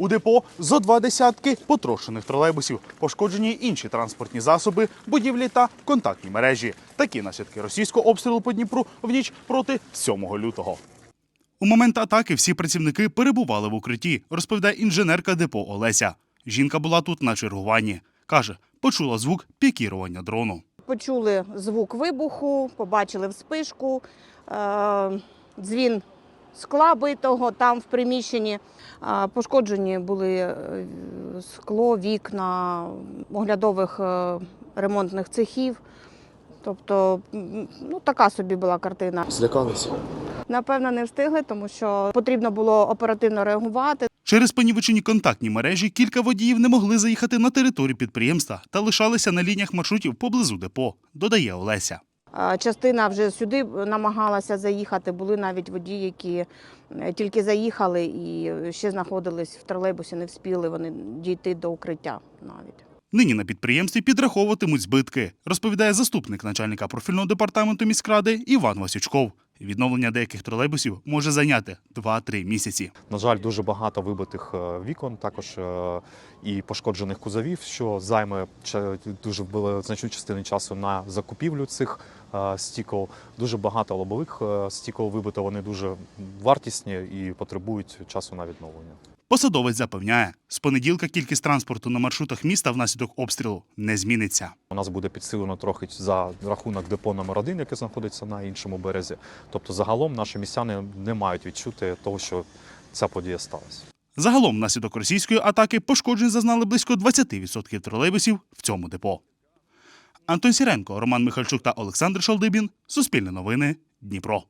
У депо зо два десятки потрощених тролейбусів, пошкоджені інші транспортні засоби, будівлі та контактні мережі. Такі наслідки російського обстрілу по Дніпру в ніч проти 7 лютого. У момент атаки всі працівники перебували в укритті, розповідає інженерка депо Олеся. Жінка була тут на чергуванні. Каже, почула звук пікірування дрону. Почули звук вибуху, побачили вспишку, е, дзвін скла битого там в приміщенні. Пошкоджені були е, скло, вікна оглядових е, ремонтних цехів. Тобто, ну така собі була картина. Злякалися. Напевно, не встигли, тому що потрібно було оперативно реагувати. Через понівечені контактні мережі кілька водіїв не могли заїхати на територію підприємства та лишалися на лініях маршрутів поблизу депо, додає Олеся. Частина вже сюди намагалася заїхати. Були навіть водії, які е, тільки заїхали і ще знаходились в тролейбусі, не вспіли вони дійти до укриття навіть. Нині на підприємстві підраховуватимуть збитки, розповідає заступник начальника профільного департаменту міськради Іван Васючков. Відновлення деяких тролейбусів може зайняти 2-3 місяці. На жаль, дуже багато вибитих е, вікон, також е, і пошкоджених кузовів, що займе ча- дуже вбили значну частину часу на закупівлю цих стікол. Дуже багато лобових е, стікол вибито. Вони дуже вартісні і потребують часу на відновлення. Посадовець запевняє, з понеділка кількість транспорту на маршрутах міста внаслідок обстрілу не зміниться. У нас буде підсилено трохи за рахунок депо номер 1 яке знаходиться на іншому березі. Тобто, загалом наші містяни не мають відчути того, що ця подія сталася. Загалом, внаслідок російської атаки пошкоджень зазнали близько 20% тролейбусів в цьому депо. Антон Сіренко, Роман Михальчук та Олександр Шалдибін. Суспільне новини. Дніпро.